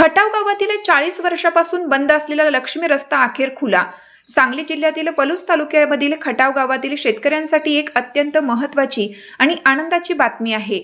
खटाव गावातील चाळीस वर्षापासून बंद असलेला लक्ष्मी रस्ता अखेर खुला. सांगली जिल्ह्यातील पलूस तालुक्यामधील खटाव गावातील शेतकऱ्यांसाठी एक अत्यंत महत्त्वाची आणि आनंदाची बातमी आहे.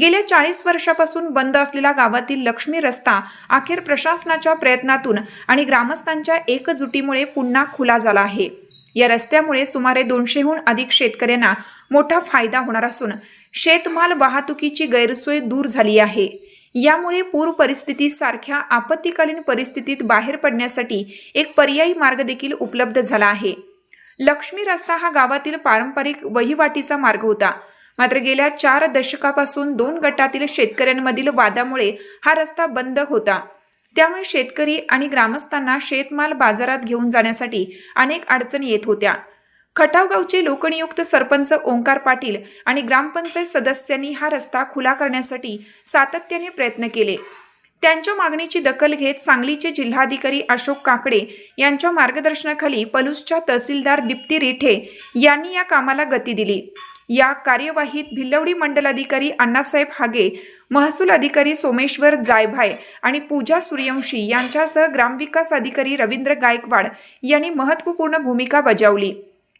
गेल्या चाळीस वर्षापासून बंद असलेला गावातील लक्ष्मी रस्ता अखेर प्रशासनाच्या प्रयत्नातून आणि ग्रामस्थांच्या एकजुटीमुळे पुन्हा खुला झाला आहे. या रस्त्यामुळे सुमारे दोनशेहून अधिक शेतकऱ्यांना मोठा फायदा होणार असून शेतमाल वाहतुकीची गैरसोय दूर झाली आहे. यामुळे पूर परिस्थिती सारख्या परिस्थितीत बाहेर पडण्यासाठी एक पर्यायी मार्ग देखील उपलब्ध झाला आहे. लक्ष्मी रस्ता हा गावातील पारंपरिक वहिवाटीचा मार्ग होता. मात्र गेल्या चार दशकापासून दोन गटातील शेतकऱ्यांमधील वादामुळे हा रस्ता बंद होता. त्यामुळे शेतकरी आणि ग्रामस्थांना शेतमाल बाजारात घेऊन जाण्यासाठी अनेक अडचणी येत होत्या. खटाव गावचे लोकनियुक्त सरपंच ओंकार पाटील आणि ग्रामपंचायत सदस्यांनी हा रस्ता खुला करण्यासाठी सातत्याने प्रयत्न केले. त्यांच्या मागणीची दखल घेत सांगलीचे जिल्हाधिकारी अशोक काकडे यांच्या मार्गदर्शनाखाली पलूसच्या तहसीलदार दीप्ती रिठे यांनी या कामाला गती दिली. या कार्यवाहीत भिल्लवडी मंडलाधिकारी अण्णासाहेब हागे महसूल अधिकारी सोमेश्वर जायभाय आणि पूजा सूर्यवंशी यांच्यासह ग्रामविकास अधिकारी रवींद्र गायकवाड यांनी महत्त्वपूर्ण भूमिका बजावली.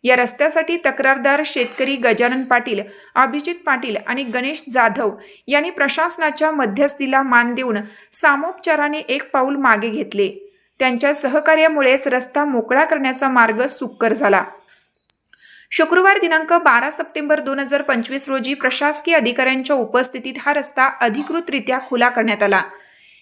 या रस्त्यासाठी तक्रारदार शेतकरी गजानन पाटील अभिजित पाटील आणि गणेश जाधव यांनी प्रशासनाच्या मध्यस्थीला मान देऊन सामोपचाराने एक पाऊल मागे घेतले. त्यांच्या सहकार्यामुळेच रस्ता मोकळा करण्याचा मार्ग सुकर झाला. शुक्रवार दिनांक बारा सप्टेंबर दोन हजार पंचवीस रोजी प्रशासकीय अधिकाऱ्यांच्या उपस्थितीत हा रस्ता अधिकृतरित्या खुला करण्यात आला.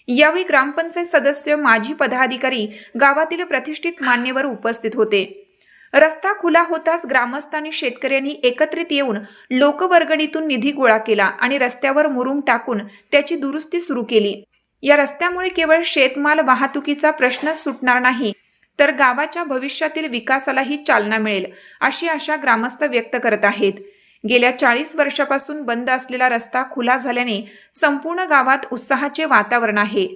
यावेळी ग्रामपंचायत सदस्य माजी पदाधिकारी गावातील प्रतिष्ठित मान्यवर उपस्थित होते. रस्ता खुला होताच ग्रामस्थांनी शेतकऱ्यांनी एकत्रित येऊन लोकवर्गणीतून निधी गोळा केला आणि रस्त्यावर मुरुम टाकून त्याची दुरुस्ती सुरू केली. या रस्त्यामुळे केवळ शेतमाल वाहतुकीचा प्रश्न सुटणार नाही तर गावाच्या भविष्यातील विकासालाही चालना मिळेल अशी आशा ग्रामस्थ व्यक्त करत आहेत. गेल्या चाळीस वर्षापासून बंद असलेला रस्ता खुला झाल्याने संपूर्ण गावात उत्साहाचे वातावरण आहे.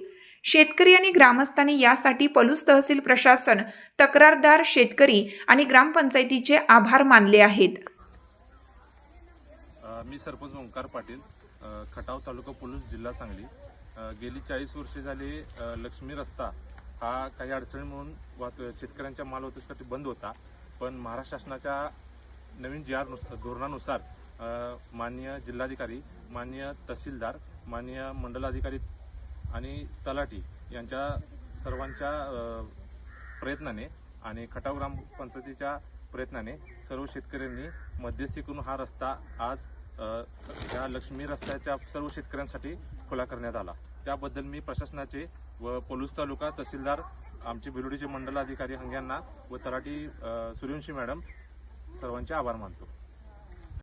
शेतकरी आणि ग्रामस्थांनी यासाठी पलूस तहसील प्रशासन तक्रारदार शेतकरी आणि ग्रामपंचायतीचे आभार मानले आहेत. मी सरपंच ओंकार पाटील खटाव तालुका पोलीस जिल्हा सांगली. गेली चाळीस वर्षे झाली लक्ष्मी रस्ता हा काही अडचणी म्हणून वाहत शेतकऱ्यांच्या माल वाहतुकीसाठी बंद होता. पण महाराष्ट्र शासनाच्या नवीन जी आर धोरणानुसार माननीय जिल्हाधिकारी माननीय तहसीलदार माननीय मंडलाधिकारी आणि तलाठी यांच्या सर्वांच्या प्रयत्नाने आणि खटाव ग्रामपंचायतीच्या प्रयत्नाने सर्व शेतकऱ्यांनी मध्यस्थी करून हा रस्ता आज या लक्ष्मी रस्त्याच्या सर्व शेतकऱ्यांसाठी खुला करण्यात आला. त्याबद्दल मी प्रशासनाचे व पोलूस तालुका तहसीलदार आमचे बिलोडीचे मंडल अधिकारी हंग्यांना व तलाठी सूर्यवंशी मॅडम सर्वांचे आभार मानतो.